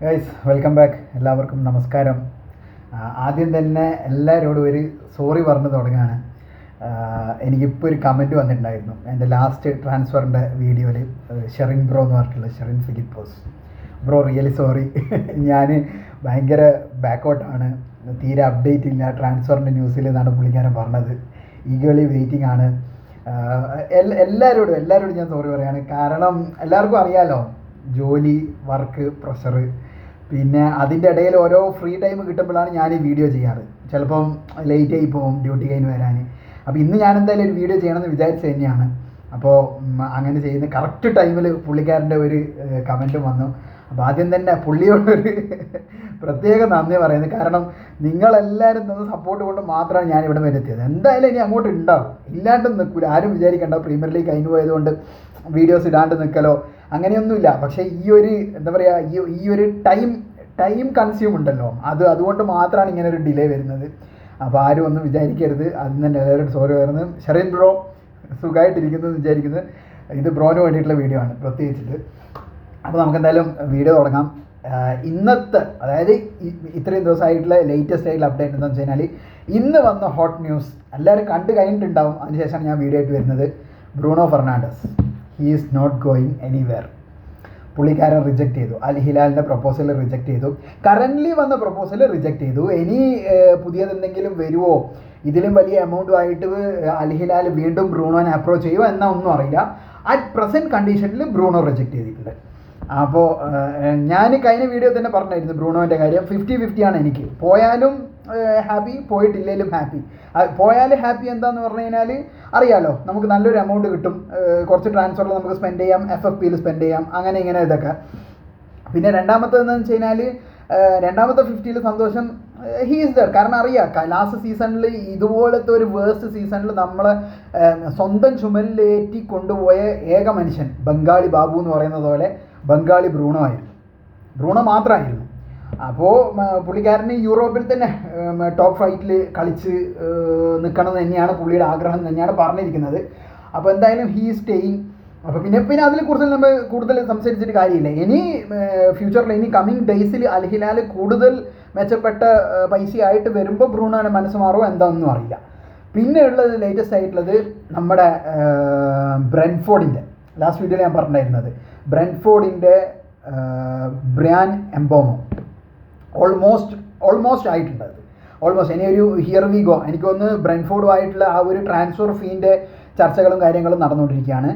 Guys welcome back എല്ലാവർക്കും നമസ്കാരം. ആദ്യം തന്നെ എല്ലാവരോടും ഒരു സോറി പറഞ്ഞു തുടങ്ങുകയാണ് ആ, എനിക്കിപ്പോൾ ഒരു കമന്റ് വന്നിട്ടുണ്ടായിരുന്നു. എന്റെ ലാസ്റ്റ് ട്രാൻസ്ഫറിന്റെ വീഡിയോയിൽ ഷെറിൻ ബ്രോ എന്ന് പറഞ്ഞിട്ടുള്ള Sherin Philipose bro really sorry ഞാൻ ഭയങ്കര ബാക്കൗട്ടാണ് തീരെ അപ്ഡേറ്റ് ഇല്ല. ട്രാൻസ്ഫറിന്റെ ന്യൂസിൽ എന്നാണ് പുള്ളിക്കാരൻ പറഞ്ഞത്. ഈഗളി വെയിറ്റിംഗ് ആണ്. എല്ലാവരോടും എല്ലാവരോടും ഞാൻ സോറി പറയാണ്. കാരണം എല്ലാവർക്കും അറിയാമല്ലോ ജോലി വർക്ക് പ്രഷർ പിന്നെ അതിന്റെ ഇടയിൽ ഓരോ ഫ്രീ ടൈം കിട്ടുമ്പോഴാണ് ഞാൻ ഈ വീഡിയോ ചെയ്യാറ്. ചിലപ്പം ലേറ്റ് ആയി പോകും ഡ്യൂട്ടി കഴിഞ്ഞ് വരാൻ അപ്പോൾ ഇന്ന് ഞാൻ എന്തായാലും ഒരു വീഡിയോ ചെയ്യണമെന്ന് വിചാരിച്ചു തന്നെയാണ്. അപ്പോൾ അങ്ങനെ ചെയ്യുന്ന കറക്റ്റ് ടൈമിൽ പുള്ളിക്കാരന്റെ ഒരു കമന്റ് വന്നു. അപ്പോൾ ആദ്യം തന്നെ പുള്ളിയോടൊരു പ്രത്യേക നന്ദി പറയുന്നത് കാരണം നിങ്ങളെല്ലാവരും തന്ന സപ്പോർട്ട് കൊണ്ട് മാത്രമാണ് ഞാൻ ഇവിടെ വരെ എത്തിയത് എന്തായാലും ഇനി അങ്ങോട്ട് ഉണ്ടാവും. ഇല്ലാണ്ട് നിൽക്കില്ല ആരും വിചാരിക്കണ്ട. പ്രീമിയർ ലീഗ് കഴിഞ്ഞു പോയതുകൊണ്ട് വീഡിയോസ് ഇടാണ്ട് നിൽക്കലോ അങ്ങനെയൊന്നുമില്ല. പക്ഷേ ഈ ഒരു എന്താ പറയുക ഈ ഒരു ടൈം ടൈം കൺസ്യൂം ഉണ്ടല്ലോ. അത് അതുകൊണ്ട് മാത്രമാണ് ഇങ്ങനെ ഒരു ഡിലേ വരുന്നത്. അപ്പോൾ ആരും ഒന്നും വിചാരിക്കരുത്. അതിന് തന്നെ എല്ലാവരും സോറി പറയുന്നത് ഷെറിൻ ബ്രോ സുഖമായിട്ടിരിക്കുന്നു എന്ന് വിചാരിക്കുന്നത് ഇത് ബ്രോന് വേണ്ടിയിട്ടുള്ള വീഡിയോ ആണ് പ്രത്യേകിച്ചിട്ട്. അപ്പോൾ നമുക്ക് എന്തായാലും വീഡിയോ തുടങ്ങാം. ഇന്നത്തെ അതായത് ഇത്രയും ദിവസമായിട്ടുള്ള ലേറ്റസ്റ്റ് ആയിട്ടുള്ള അപ്ഡേറ്റ് എന്താണെന്ന് വെച്ച് കഴിഞ്ഞാൽ ഇന്ന് വന്ന ഹോട്ട് ന്യൂസ് എല്ലാവരും കണ്ടു കഴിഞ്ഞിട്ടുണ്ടാവും. അതിനുശേഷമാണ് ഞാൻ വീഡിയോ ആയിട്ട് വരുന്നത്. Bruno Fernandes. He is not going anywhere പുള്ളിക്കാരൻ റിജക്റ്റ് ചെയ്തു. അൽ ഹിലാലിന്റെ പ്രപ്പോസൽ റിജക്റ്റ് ചെയ്തു. കറന്റ്ലി വന്ന പ്രപ്പോസൽ റിജക്റ്റ് ചെയ്തു. ഇനി പുതിയതെന്തെങ്കിലും വരുമോ ഇതിലും വലിയ എമൗണ്ടുമായിട്ട് അൽ ഹിലാൽ വീണ്ടും ബ്രൂണോനെ അപ്രോച്ച് ചെയ്യുമോ എന്നാ ഒന്നും അറിയില്ല. അറ്റ് പ്രസന്റ് കണ്ടീഷനിൽ ബ്രൂണോ റിജക്റ്റ് ചെയ്തിട്ടുണ്ട്. അപ്പോൾ ഞാൻ കഴിഞ്ഞ വീഡിയോ തന്നെ പറഞ്ഞായിരുന്നു ബ്രൂണോന്റെ കാര്യം. ഫിഫ്റ്റി ഫിഫ്റ്റി ആണ് എനിക്ക്. പോയാലും ഹാപ്പി പോയിട്ടില്ലെങ്കിലും ഹാപ്പി പോയാൽ ഹാപ്പി എന്താന്ന് പറഞ്ഞു കഴിഞ്ഞാൽ അറിയാലോ നമുക്ക് നല്ലൊരു എമൗണ്ട് കിട്ടും. കുറച്ച് ട്രാൻസ്ഫറിൽ നമുക്ക് സ്പെൻഡ് ചെയ്യാം എഫ് എഫ് പിയിൽ സ്പെൻഡ് ചെയ്യാം അങ്ങനെ ഇങ്ങനെ ഇതൊക്കെ. പിന്നെ രണ്ടാമത്തെ എന്താണെന്ന് വെച്ച് കഴിഞ്ഞാൽ രണ്ടാമത്തെ ഫിഫ്റ്റിയിൽ സന്തോഷം ഹീ ഈസ് ദർ കാരണം അറിയാം ലാസ്റ്റ് സീസണിൽ ഇതുപോലത്തെ ഒരു വേഴ്സ്റ്റ് സീസണിൽ നമ്മളെ സ്വന്തം ചുമലിലേറ്റി കൊണ്ടുപോയ ഏക മനുഷ്യൻ ബംഗാളി ബാബു എന്ന് പറയുന്നത് പോലെ ബംഗാളി ഭ്രൂണം ആയിരുന്നു ഭ്രൂണം മാത്രമായിരുന്നു. അപ്പോൾ പുള്ളിക്കാരന് യൂറോപ്പിൽ തന്നെ ടോപ്പ് ഫൈറ്റിൽ കളിച്ച് നിൽക്കണം തന്നെയാണ് പുള്ളിയുടെ ആഗ്രഹം തന്നെയാണ് പറഞ്ഞിരിക്കുന്നത്. അപ്പോൾ എന്തായാലും ഹീ സ്റ്റേയിങ് അപ്പോൾ പിന്നെ പിന്നെ കൂടുതൽ നമ്മൾ കൂടുതൽ സംസാരിച്ചിട്ട് കാര്യമില്ല. ഇനി ഫ്യൂച്ചറിൽ ഇനി കമ്മിങ് ഡേയ്സിൽ അൽഹിലാൽ കൂടുതൽ മെച്ചപ്പെട്ട പൈസയായിട്ട് വരുമ്പോൾ ബ്രൂണോനെ മനസ്സ് മാറുമോ എന്താണെന്നും അറിയില്ല. പിന്നെ ഉള്ളത് ലേറ്റസ്റ്റ് ആയിട്ടുള്ളത് നമ്മുടെ ബ്രെൻഫോർഡിന്റെ ലാസ്റ്റ് വീഡിയോയിൽ ഞാൻ പറഞ്ഞിട്ടുണ്ടായിരുന്നത്. ബ്രെൻഫോർഡിന്റെ ബ്രാൻ എംബോമോ ഓൾമോസ്റ്റ് ഓൾമോസ്റ്റ് ആയിട്ടുണ്ട് അത്. ഓൾമോസ്റ്റ് ഇനി ഒരു ഹിയർ വി ഗോ എനിക്കൊന്ന് ബ്രെൻഫോർഡുമായിട്ടുള്ള ആ ഒരു ട്രാൻസ്ഫർ ഫീന്റെ ചർച്ചകളും കാര്യങ്ങളും നടന്നുകൊണ്ടിരിക്കുകയാണ്.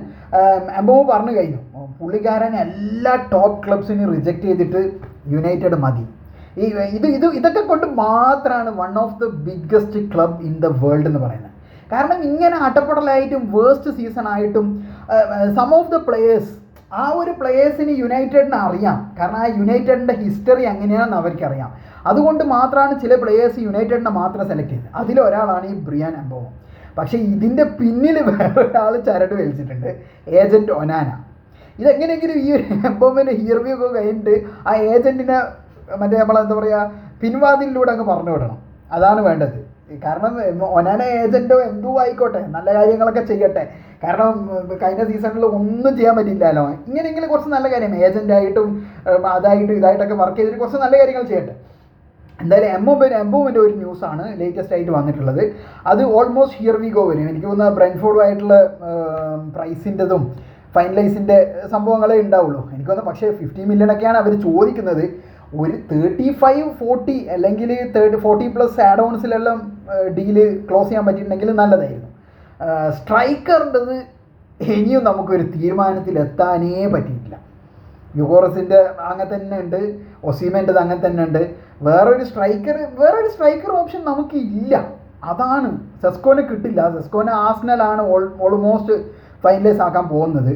എംബോമോ പറഞ്ഞു കഴിഞ്ഞു. പുള്ളിക്കാരൻ എല്ലാ ടോപ്പ് ക്ലബ്സിനും റിജക്റ്റ് ചെയ്തിട്ട് യുണൈറ്റഡ് മതി. ഈ ഇത് ഇത് ഇതൊക്കെ കൊണ്ട് മാത്രമാണ് one of the biggest club in the world എന്ന് പറയുന്നത്. കാരണം ഇങ്ങനെ അട്ടപ്പടലായിട്ടും വേസ്റ്റ് സീസൺ ആയിട്ടും സം ഓഫ് ദ പ്ലേയേഴ്സ് ആ ഒരു പ്ലേയേഴ്സിന് യുണൈറ്റഡിനെ അറിയാം. കാരണം ആ യുണൈറ്റഡിന്റെ ഹിസ്റ്ററി എങ്ങനെയാണെന്ന് അവർക്കറിയാം. അതുകൊണ്ട് മാത്രമാണ് ചില പ്ലേയേഴ്സ് യുണൈറ്റഡിനെ മാത്രം സെലക്ട് ചെയ്തത്. അതിലൊരാളാണ് ഈ ബ്രിയാൻ അംബോമോ പക്ഷേ ഇതിന്റെ പിന്നിൽ വേറൊരാൾ ചരട് വലിച്ചിട്ടുണ്ട്. ഏജന്റ് ഒനാന ഇതെങ്ങനെയെങ്കിലും ഈ ഒരു എംബോമിന്റെ ഹിയർവ്യൂ ഒക്കെ കഴിഞ്ഞിട്ട് ആ ഏജന്റിനെ മറ്റേ നമ്മളെന്താ പറയുക പിൻവാതിലിലൂടെ അങ്ങ് പറഞ്ഞു വിടണം. അതാണ് വേണ്ടത്. കാരണം ഒനാന ഏജന്റോ എന്തോ ആയിക്കോട്ടെ നല്ല കാര്യങ്ങളൊക്കെ ചെയ്യട്ടെ. കാരണം കഴിഞ്ഞ സീസണിൽ ഒന്നും ചെയ്യാൻ പറ്റില്ലല്ലോ ഇങ്ങനെയെങ്കിലും കുറച്ച് നല്ല കാര്യം ഏജന്റായിട്ടും അതായിട്ടും ഇതായിട്ടൊക്കെ വർക്ക് ചെയ്തിട്ട് കുറച്ച് നല്ല കാര്യങ്ങൾ ചെയ്യട്ടെ. എന്തായാലും എംബോമിന്റെ എംബോമിന്റെ ഒരു ന്യൂസാണ് ലേറ്റസ്റ്റ് ആയിട്ട് വന്നിട്ടുള്ളത്. അത് ഓൾമോസ്റ്റ് ഹിയർ വി ഗോ വരും. എനിക്ക് തോന്നുന്ന ബ്രെൻഫോർഡുമായിട്ടുള്ള പ്രൈസിന്റെതും ഫൈനലൈസിന്റെ സംഭവങ്ങളേ ഉണ്ടാവുള്ളൂ. എനിക്ക് തോന്നുന്നു പക്ഷേ ഫിഫ്റ്റി മില്യൺ ഒക്കെയാണ് അവർ ചോദിക്കുന്നത്. ഒരു തേർട്ടി ഫൈവ് ഫോർട്ടി അല്ലെങ്കിൽ തേർട്ടി ഫോർട്ടി പ്ലസ് ആഡ് ഓൺസിലെല്ലാം ഡീൽ ക്ലോസ് ചെയ്യാൻ പറ്റിയിട്ടുണ്ടെങ്കിൽ നല്ലതായിരുന്നു. സ്ട്രൈക്കറിന്റെത് ഇനിയും നമുക്കൊരു തീരുമാനത്തിൽ എത്താനേ പറ്റിയിട്ടില്ല. യുഗോറസിന്റെ അങ്ങനെ തന്നെ ഉണ്ട് ഒസീമന്റെത് അങ്ങനെ തന്നെ ഉണ്ട്. വേറൊരു സ്ട്രൈക്കർ വേറൊരു സ്ട്രൈക്കർ ഓപ്ഷൻ നമുക്ക് ഇല്ല. അതാണ് സെസ്കോനെ കിട്ടില്ല. സെസ്കോനെ ആസ്നലാണ് ഓൾ ഓൾമോസ്റ്റ് ഫൈനലൈസ് ആക്കാൻ പോകുന്നത്.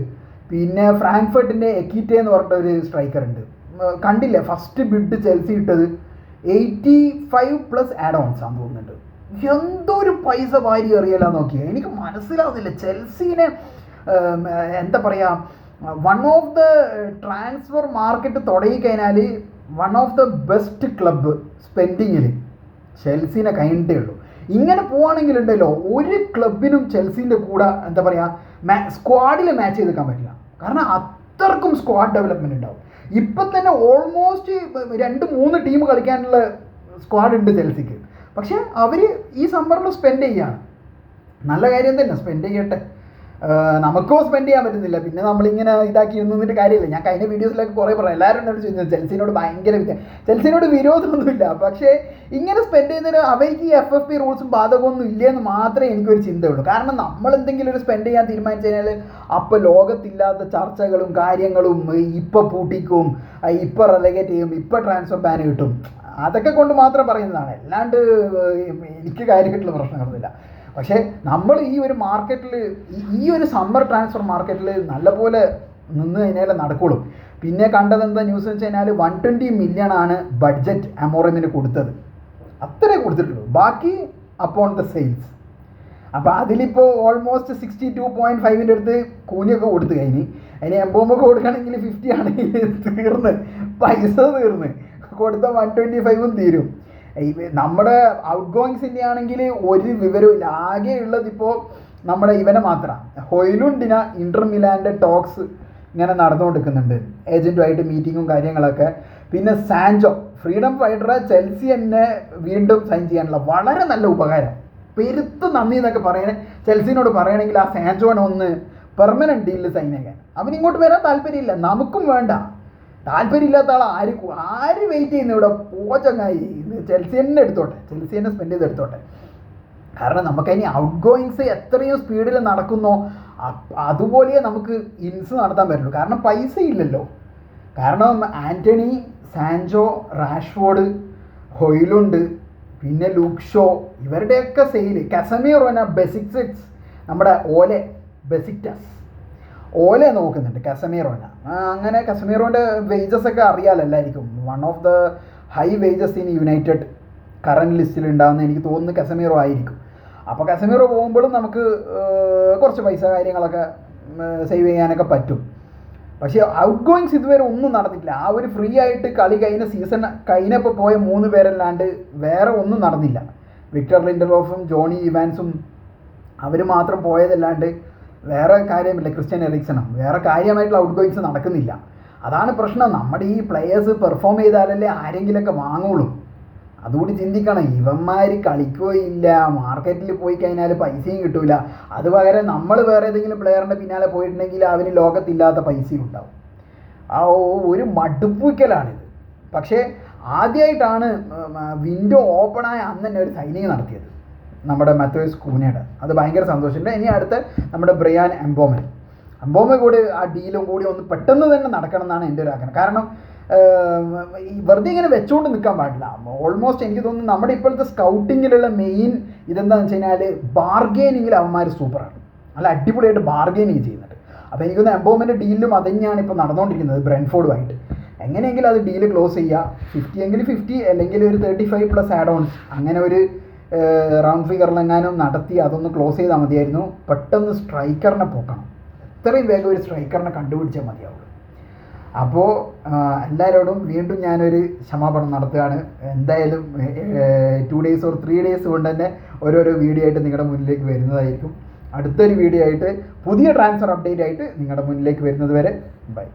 പിന്നെ ഫ്രാങ്ക്ഫർട്ടിന്റെ എക്കീറ്റേ എന്ന് പറഞ്ഞിട്ട് ഒരു സ്ട്രൈക്കർ ഉണ്ട്. കണ്ടില്ലേ? ഫസ്റ്റ് ബിഡ് ചെൽസി ഇട്ടത് eighty five plus add ons ആണെന്ന് തോന്നുന്നുണ്ട്. എന്തൊരു പൈസ വാരി എറിയല നോക്കിയ? എനിക്ക് മനസ്സിലാവുന്നില്ല. ചെൽസീനെ എന്താ പറയുക one of the transfer market തുടങ്ങിക്കഴിഞ്ഞാൽ one of the best club സ്പെൻഡിങ്ങിൽ ചെൽസീനെ കഴിഞ്ഞിട്ടേ ഉള്ളൂ. ഇങ്ങനെ പോവാണെങ്കിലുണ്ടല്ലോ ഒരു ക്ലബിനും ചെൽസീന്റെ കൂടെ എന്താ പറയുക മാ സ്ക്വാഡിൽ മാച്ച് ചെയ്ത് നിൽക്കാൻ പറ്റില്ല. കാരണം അത്രക്കും സ്ക്വാഡ് ഡെവലപ്മെന്റ് ഉണ്ടാവും. ഇപ്പം തന്നെ ഓൾമോസ്റ്റ് രണ്ട് മൂന്ന് ടീം കളിക്കാനുള്ള സ്ക്വാഡ് ഉണ്ട് ചെൽസിക്ക്. പക്ഷെ അവർ ഈ സമ്മറിൽ സ്പെൻഡ് ചെയ്യാണ്. നല്ല കാര്യം തന്നെ സ്പെൻഡ് ചെയ്യട്ടെ. നമുക്കോ സ്പെൻഡ് ചെയ്യാൻ പറ്റുന്നില്ല. പിന്നെ നമ്മളിങ്ങനെ ഇതാക്കി ഇരുന്നിട്ട് കാര്യമില്ല. ഞാൻ കഴിഞ്ഞ വീഡിയോസിലൊക്കെ കുറേ പറയാം എല്ലാവരും എന്നോട് ചോദിച്ചു ചെൽസിനോട് ഭയങ്കര ചെൽസിനോട് വിരോധമൊന്നുമില്ല. പക്ഷേ ഇങ്ങനെ സ്പെൻഡ് ചെയ്യുന്നതിന് അവർക്ക് ഈ എഫ് എഫ് പി റൂൾസും ബാധകമൊന്നും ഇല്ലയെന്ന് മാത്രമേ എനിക്കൊരു ചിന്തയുള്ളൂ. കാരണം നമ്മൾ എന്തെങ്കിലും ഒരു സ്പെൻഡ് ചെയ്യാൻ തീരുമാനിച്ചു കഴിഞ്ഞാൽ അപ്പോൾ ലോകത്തില്ലാത്ത ചർച്ചകളും കാര്യങ്ങളും ഇപ്പോൾ പൂട്ടിക്കും ഇപ്പോൾ റെലഗേറ്റ് ചെയ്യും ഇപ്പോൾ ട്രാൻസ്ഫർ ബാൻ കിട്ടും. അതൊക്കെ കൊണ്ട് മാത്രം പറയുന്നതാണ്. അല്ലാണ്ട് എനിക്ക് കാര്യമായിട്ടുള്ള പ്രശ്നങ്ങളൊന്നുമില്ല. പക്ഷേ നമ്മൾ ഈ ഒരു മാർക്കറ്റിൽ ഈ ഒരു സമ്മർ ട്രാൻസ്ഫർ മാർക്കറ്റിൽ നല്ലപോലെ നിന്ന് കഴിഞ്ഞാലേ നടക്കുള്ളൂ. പിന്നെ കണ്ടത് എന്താ ന്യൂസ് വെച്ച് കഴിഞ്ഞാൽ വൺ ട്വന്റി മില്യൺ ആണ് ബഡ്ജറ്റ് അമോറമിന് കൊടുത്തത്. അത്രേ കൊടുത്തിട്ടുള്ളൂ. ബാക്കി അപ്പോൺ ദ സെയിൽസ് അപ്പോൾ അതിലിപ്പോൾ ഓൾമോസ്റ്റ് സിക്സ്റ്റി ടു പോയിന്റ് ഫൈവിന്റെ അടുത്ത് കൂനിയൊക്കെ കൊടുത്തു കഴിഞ്ഞ്. അതിന് എംബോമൊക്കെ കൊടുക്കുകയാണെങ്കിൽ ഫിഫ്റ്റി ആണെങ്കിൽ തീർന്ന്. പൈസ തീർന്ന്. കൊടുത്ത വൺ ട്വന്റി ഫൈവും തീരും. നമ്മുടെ ഔട്ട് ഗോയിങ്സിന്റെ ആണെങ്കിൽ ഒരു വിവരവും ഇല്ല. ആകെ ഉള്ളതിപ്പോൾ നമ്മുടെ ഇവനെ മാത്രമാണ് ഹൊയിലുണ്ടിന ഇന്റർ മിലാന്റെ ടോക്സ് ഇങ്ങനെ നടന്നുകൊണ്ടിരിക്കുന്നുണ്ട്. ഏജന്റുമായിട്ട് മീറ്റിങ്ങും കാര്യങ്ങളൊക്കെ. പിന്നെ സാൻജോ ഫ്രീഡം ഫൈറ്ററെ ചെൽസി എന്നെ വീണ്ടും സൈൻ ചെയ്യാനുള്ള വളരെ നല്ല ഉപകാരം. പെരുത്ത് നന്ദി എന്നൊക്കെ പറയണേ ചെൽസിനോട് പറയണമെങ്കിൽ ആ സാൻജോനെ ഒന്ന് പെർമനന്റ് ഡീലിൽ സൈൻ ചെയ്യാൻ. അവൻ ഇങ്ങോട്ട് വരാൻ താല്പര്യമില്ല. നമുക്കും വേണ്ട. താല്പര്യമില്ലാത്ത ആൾ ആര് ആര് വെയിറ്റ് ചെയ്യുന്നു ഇവിടെ? പോച്ചങ്ങായി. ചെൽസി തന്നെ എടുത്തോട്ടെ ചെൽസി തന്നെ സ്പെൻഡ് ചെയ്ത് എടുത്തോട്ടെ. കാരണം നമുക്കതിന് ഔട്ട് ഗോയിങ്സ് എത്രയും സ്പീഡിൽ നടക്കുന്നോ. അതുപോലെ നമുക്ക് ഇൻസ് നടത്താൻ പറ്റുള്ളൂ. കാരണം പൈസ ഇല്ലല്ലോ. കാരണം ആന്റണി സാൻജോ റാഷ്ഫോർഡ് ഹൊയിലുണ്ട് പിന്നെ ലൂക്ഷോ ഇവരുടെയൊക്കെ സെയിൽ കസമീറോന ബെസിക്സ് നമ്മുടെ ഓലെ ബെസിക്ടസ് ഓല നോക്കുന്നുണ്ട് കസമീറോന. അങ്ങനെ കസമീറോന്റെ വേജസ് ഒക്കെ അറിയാലല്ലായിരിക്കും one of the high wages in United current ലിസ്റ്റിൽ ഉണ്ടാകുന്ന എനിക്ക് തോന്നുന്നു കസമീറോ ആയിരിക്കും. അപ്പോൾ കസമീറോ പോകുമ്പോഴും നമുക്ക് കുറച്ച് പൈസ കാര്യങ്ങളൊക്കെ സേവ് ചെയ്യാനൊക്കെ പറ്റും. പക്ഷേ ഔട്ട് ഗോയിങ്സ് ഇതുവരെ ഒന്നും നടന്നിട്ടില്ല. ആ ഒരു ഫ്രീ ആയിട്ട് കളി കഴിഞ്ഞ സീസൺ കഴിഞ്ഞപ്പോൾ പോയ മൂന്ന് പേരല്ലാണ്ട് വേറെ ഒന്നും നടന്നില്ല. വിക്ടർ ലിൻഡറോഫും ജോണി ഇവാൻസും അവർ മാത്രം പോയതല്ലാണ്ട് വേറെ കാര്യമില്ല. ക്രിസ്ത്യൻ എറിക്സണും വേറെ കാര്യമായിട്ടുള്ള ഔട്ട് ഗോയിങ്സ് നടക്കുന്നില്ല. അതാണ് പ്രശ്നം. നമ്മുടെ ഈ പ്ലെയേഴ്സ് പെർഫോം ചെയ്താലല്ലേ ആരെങ്കിലുമൊക്കെ വാങ്ങുള്ളൂ. അതുകൂടി ചിന്തിക്കണം. ഇവന്മാർ കളിക്കുകയില്ല. മാർക്കറ്റിൽ പോയി കഴിഞ്ഞാൽ പൈസയും കിട്ടൂല. അത് പകരം നമ്മൾ വേറെ ഏതെങ്കിലും പ്ലെയറിന്റെ പിന്നാലെ പോയിട്ടുണ്ടെങ്കിൽ അവന് ലോകത്തില്ലാത്ത പൈസയും ഉണ്ടാവും. ആ ഒരു മടുപ്പിക്കലാണിത് പക്ഷേ ആദ്യമായിട്ടാണ് വിൻഡോ ഓപ്പണായ അന്ന് തന്നെ ഒരു സൈനിങ് നടത്തിയത്. നമ്മുടെ മത്തോയസ് കൂനയുടെ. അത് ഭയങ്കര സന്തോഷമുണ്ട്. ഇനി അടുത്ത് നമ്മുടെ ബ്രിയാൻ എംബോമൻ എംബോമ കൂടി ആ ഡീലും കൂടി ഒന്ന് പെട്ടെന്ന് തന്നെ നടക്കണം എന്നാണ് എന്റെ ഒരു ആഗ്രഹം. കാരണം ഈ വെറുതെ ഇങ്ങനെ വെച്ചുകൊണ്ട് നിൽക്കാൻ പാടില്ല. ഓൾമോസ്റ്റ് എനിക്ക് തോന്നുന്നു നമ്മുടെ ഇപ്പോഴത്തെ സ്കൗട്ടിങ്ങിലുള്ള മെയിൻ ഇതെന്താണെന്ന് വെച്ച് കഴിഞ്ഞാൽ ബാർഗെയിനിങ്ങിൽ അവന്മാർ സൂപ്പറാണ് നല്ല അടിപൊളിയായിട്ട് ബാർഗെയിനിങ് ചെയ്യുന്നുണ്ട്. അപ്പോൾ എനിക്കൊന്ന് എംബോമിന്റെ ഡീലിലും അത് തന്നെയാണ് ഇപ്പോൾ നടന്നുകൊണ്ടിരിക്കുന്നത് ബ്രെൻഫോർഡുമായിട്ട്. എങ്ങനെയെങ്കിലും അത് ഡീൽ ക്ലോസ് ചെയ്യുക ഫിഫ്റ്റി എങ്കിൽ ഫിഫ്റ്റി അല്ലെങ്കിൽ ഒരു thirty five plus add ons അങ്ങനെ ഒരു റൗണ്ട് ഫിഗറിലെങ്ങാനും നടത്തി അതൊന്ന് ക്ലോസ് ചെയ്താൽ മതിയായിരുന്നു. പെട്ടെന്ന് സ്ട്രൈക്കറിനെ പോക്കണം. എത്രയും വേഗം ഒരു സ്ട്രൈക്കറിനെ കണ്ടുപിടിച്ചാൽ മതിയാവുള്ളൂ. അപ്പോൾ എല്ലാവരോടും വീണ്ടും ഞാനൊരു ക്ഷമാപണം നടത്തുകയാണ്. എന്തായാലും two days or three days കൊണ്ട് തന്നെ ഓരോരോ വീഡിയോ ആയിട്ട് നിങ്ങളുടെ മുന്നിലേക്ക് വരുന്നതായിരിക്കും. അടുത്തൊരു വീഡിയോ ആയിട്ട് പുതിയ ട്രാൻസ്ഫർ അപ്ഡേറ്റ് ആയിട്ട് നിങ്ങളുടെ മുന്നിലേക്ക് വരുന്നത് വരെ ബൈ